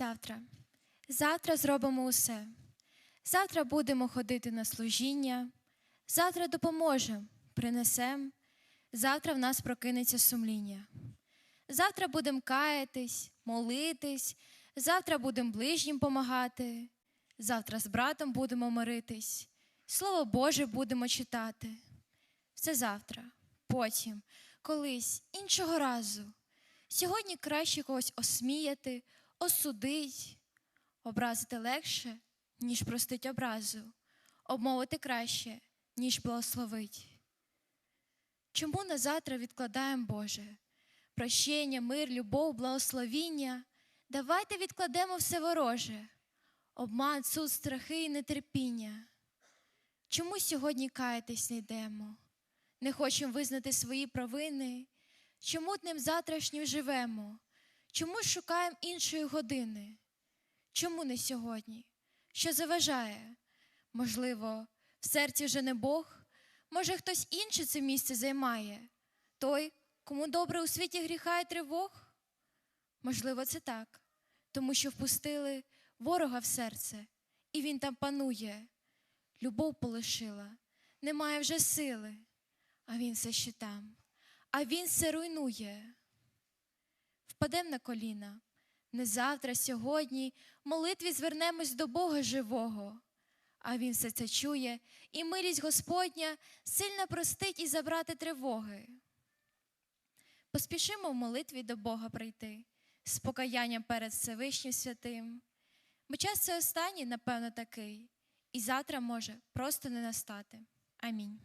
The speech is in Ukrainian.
Завтра. Завтра зробимо усе. Завтра будемо ходити на служіння. Завтра допоможемо, принесемо. Завтра в нас прокинеться сумління. Завтра будемо каятись, молитись. Завтра будемо ближнім помагати. Завтра з братом будемо миритись. Слово Боже будемо читати. Все завтра, потім, колись, іншого разу. Сьогодні краще когось осміяти, осудить, образити легше, ніж простить образу, обмовити краще, ніж благословить. Чому на завтра відкладаємо Боже? Прощення, мир, любов, благословіння. Давайте відкладемо все вороже, обман, суд, страхи і нетерпіння. Чому сьогодні каятись не йдемо? Не хочемо визнати свої провини? Чому днем завтрашнім живемо? Чому шукаємо іншої години? Чому не сьогодні? Що заважає? Можливо, в серці вже не Бог? Може, хтось інший це місце займає? Той, кому добре у світі гріха і тривог? Можливо, це так, тому що впустили ворога в серце, і він там панує. Любов полишила, немає вже сили, а він все ще там, а він все руйнує. Впадем на коліна, не завтра, сьогодні, в молитві звернемось до Бога живого, а він все це чує, і милість Господня сильно простить і забрати тривоги. Поспішимо в молитві до Бога прийти, з покаянням перед Всевишнім святим. Бо час це останній, напевно, такий, і завтра може просто не настати. Амінь.